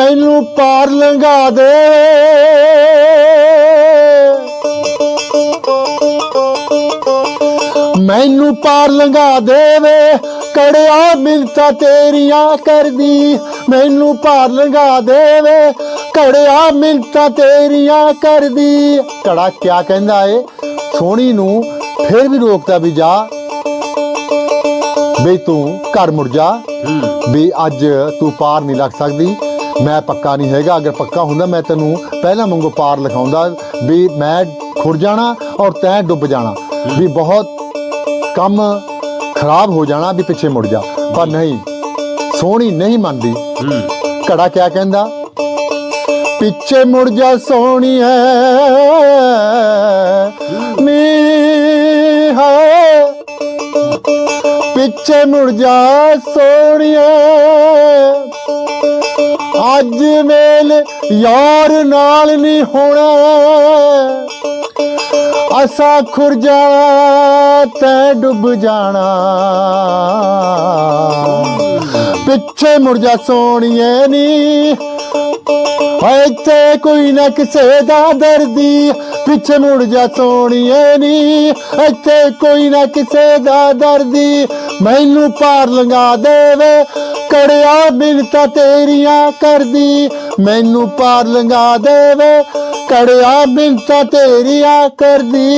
ਤੈਨੂੰ ਪਾਰ ਲੰਘਾ ਦੇ। ਮੈਨੂੰ ਪਾਰ ਲੰਘਾ ਦੇਵੇ ਕੜਿਆ ਮਿੰਤਾ ਤੇਰੀਆਂ ਕਰਦੀ। ਮੈਨੂੰ ਪਾਰ ਲੰਘਾ ਦੇਵੇ ਕੜਿਆ ਮਿੰਤਾ ਤੇਰੀਆਂ ਕਰਦੀ। ਕੜਾ ਕਿਆ ਕਹਿੰਦਾ ਏ? ਸੋਹਣੀ ਨੂੰ ਫਿਰ ਵੀ ਰੋਕਦਾ ਵੀ ਜਾ। ਵੀ ਤੂੰ ਘਰ ਮੁੜ ਜਾ। ਵੀ ਅੱਜ ਤੂੰ ਪਾਰ ਨਹੀਂ ਲੱਗ ਸਕਦੀ। ਮੈਂ ਪੱਕਾ ਨਹੀਂ ਹੈਗਾ, ਅਗਰ ਪੱਕਾ ਹੁੰਦਾ ਮੈਂ ਤੈਨੂੰ ਪਹਿਲਾਂ ਵਾਂਗੂ ਪਾਰ ਲਿਖਾਉਂਦਾ ਵੀ ਮੈਂ ਖੁਰ ਜਾਣਾ ਔਰ ਤੈਂ ਡੁੱਬ ਜਾਣਾ, ਵੀ ਬਹੁਤ ਕੰਮ ਖਰਾਬ ਹੋ ਜਾਣਾ ਵੀ ਪਿੱਛੇ ਮੁੜ ਜਾ। ਪਰ ਨਹੀਂ, ਸੋਹਣੀ ਨਹੀਂ ਮੰਨਦੀ। ਘੜਾ ਕਿਆ ਕਹਿੰਦਾ? ਪਿੱਛੇ ਮੁੜ ਜਾ ਸੋਹਣੀਏ ਨੀ ਹੈ। ਪਿੱਛੇ ਮੁੜ ਜਾ ਸੋਹਣੀਏ ਅੱਜ ਮੇਲ ਯਾਰ ਨਾਲ ਨਹੀਂ ਹੋਣਾ। ਅਸਾ ਖੁਰਜਾ ਜਾਣਾ ਤੈ ਡੁੱਬ ਜਾਣਾ। ਪਿੱਛੇ ਮੁੜ ਜਾ ਸੋਹਣੀਏ ਨੀ। ਹਾਏ ਤੇ ਕੋਈ ਨਾ ਕਿਸੇ ਦਾ ਦਰਦੀ ਪਿੱਛੇ ਮੁੜ ਜਾ ਸੋਹਣੀਏ ਨੀ। ਇੱਥੇ ਕੋਈ ਨਾ ਕਿਸੇ ਦਾ ਦਰਦੀ ਮੈਨੂੰ ਪਾਰ ਲੰਘਾ ਦੇਵੇ। ਕੜਿਆ ਬਿਨਤਾ ਤੇਰੀਆਂ ਕਰਦੀ, ਮੈਨੂੰ ਪਾਰ ਲੰਘਾ ਦੇਵੇ। ਕੜਿਆ ਬਿਨਤਾ ਤੇਰੀਆਂ ਕਰਦੀ।